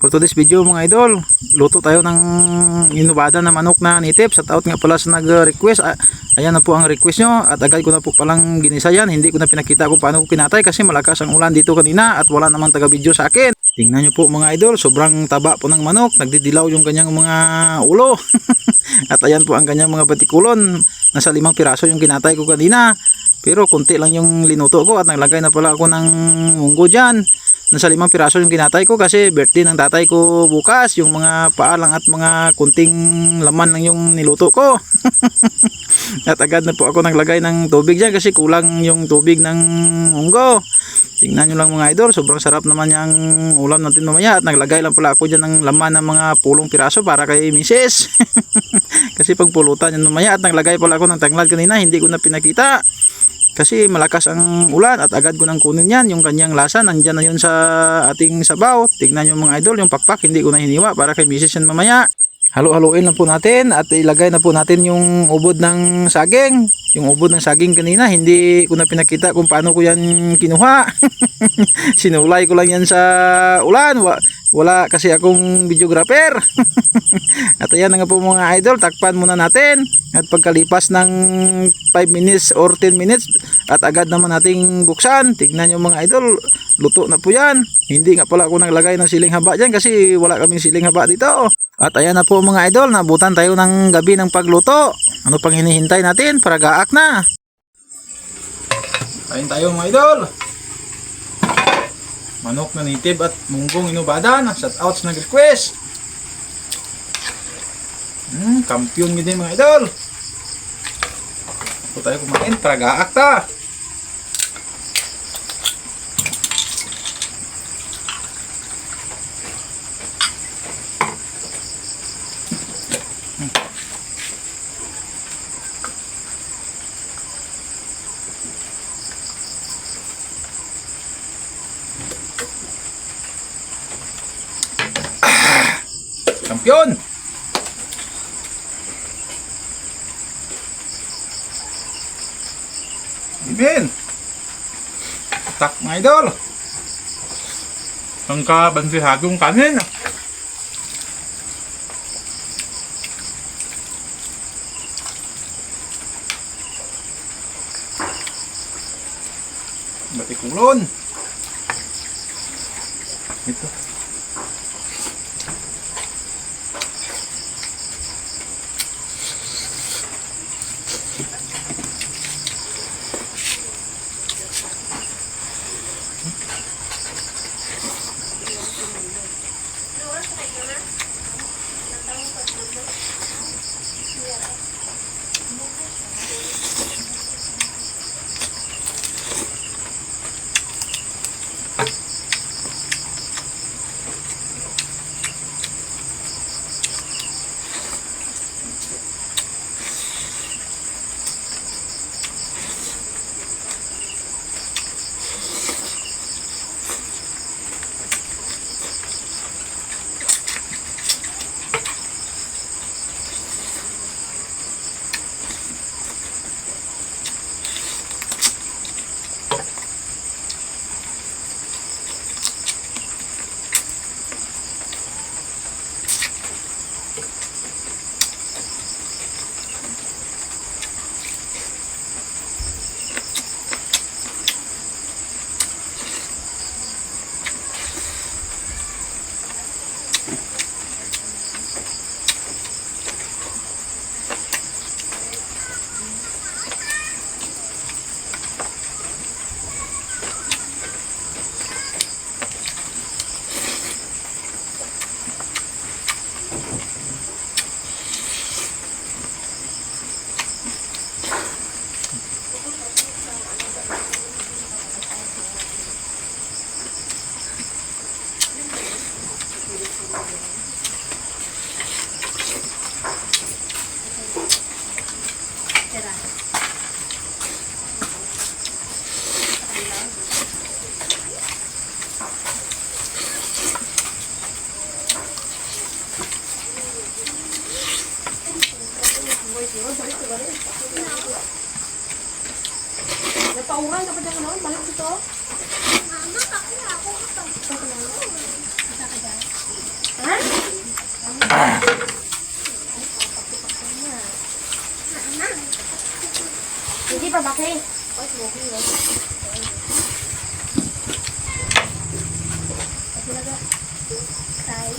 For today's video mga idol, luto tayo ng inubada na manok na native. Sa taot nga pala sa nag-request. Ayan na po ang request nyo at agad ko na po palang ginisa yan. Hindi ko na pinakita kung paano ko kinatay kasi malakas ang ulan dito kanina at wala namang taga-video sa akin. Tingnan nyo po mga idol, sobrang taba po ng manok. Nagdidilaw yung kanyang mga ulo. at ayan po ang kanyang mga batikulon. Nasa limang piraso yung kinatay ko kanina. Pero konti lang yung linuto ko at naglagay na pala ako ng munggo dyan. Nasa limang piraso yung kinatay ko kasi birthday ng tatay ko bukas. Yung mga paa lang at mga kunting laman lang yung niluto ko. at agad na po ako naglagay ng tubig dyan kasi kulang yung tubig ng munggo. Tingnan nyo lang mga idol, sobrang sarap naman yung ulam natin mamaya at naglagay lang pala ako dyan ng laman ng mga pulong piraso para kay misis. kasi pag pulutan yan mamaya at naglagay pala ako ng tanglad kanina, hindi ko na pinakita. Kasi malakas ang ulan at agad ko nang kunin yan. Yung kanyang lasa, nandyan na yun sa ating sabaw. Tignan nyo mga idol, yung pakpak, hindi ko na hiniwa para kay misis yan mamaya. Halo-haloin lang po natin at ilagay na po natin yung ubod ng saging. Yung ubod ng saging kanina, hindi ko na pinakita kung paano ko yan kinuha. Sinulay ko lang yan sa ulan. Wa- Wala kasi akong videographer. at ayan nga po mga idol, takpan muna natin. At pagkalipas ng 5 minutes or 10 minutes, at agad naman nating buksan. Tignan nyo mga idol, luto na po yan. Hindi nga pala ako naglagay ng siling haba dyan kasi wala kaming siling haba dito. At ayan na po mga idol, nabutan tayo ng gabi ng pagluto. Ano pang hinihintay natin para gaak na? Kain tayo mga idol. Manok na native at munggong inubada na shout out sa nag-request. Hmm, kampiyon gid mga idol. Ito tayo kumain para gaak ta. Kampiyon! Ibin! Tak mga idol! Ang kabansihagong kanin. Batikulon. Ito. Pauhan, dapat na kanon, balik dito. Mama, bakit na ako ito? Ha? Hindi pa bakit? Wait, wait, wait. Tayo.